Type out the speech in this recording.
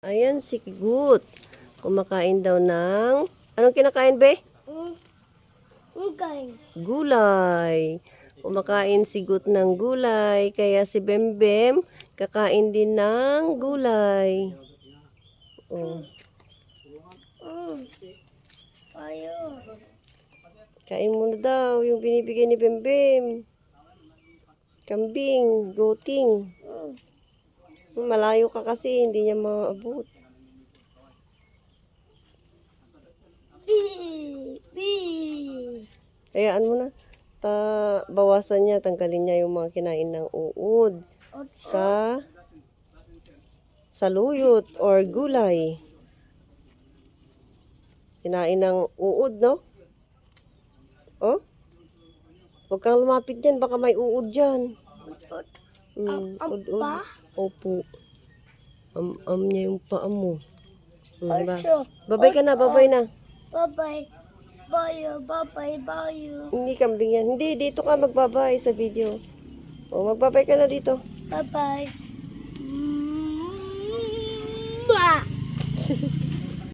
Ayan, si Gut. Kumakain daw ng... Anong kinakain, be? Okay. Gulay. Kumakain si Gut ng gulay. Kaya si Bembem, kakain din ng gulay. Oh. Mm. Kain mo na daw yung binibigay ni Bembem. Kambing, goting. Malayo ka kasi, hindi niya maabot. Hayaan mo na. Ta bawasan niya, tanggalin niya yung mga kinain ng uod sa saluyot or gulay. Kinain ng uod, no? Oh? Huwag kang lumapit dyan, baka may uod dyan. Mm, Am- ud-ud. Opo. Am-am niya yung paa mo. Mm, ba? Also. Babay ka na, babay na. Bye-bye. Bye. Bye-bye. Bye. Hindi kambing yan. Hindi, dito ka magbabay sa video. O, magbabay ka na dito. Bye-bye. Mm. Bah.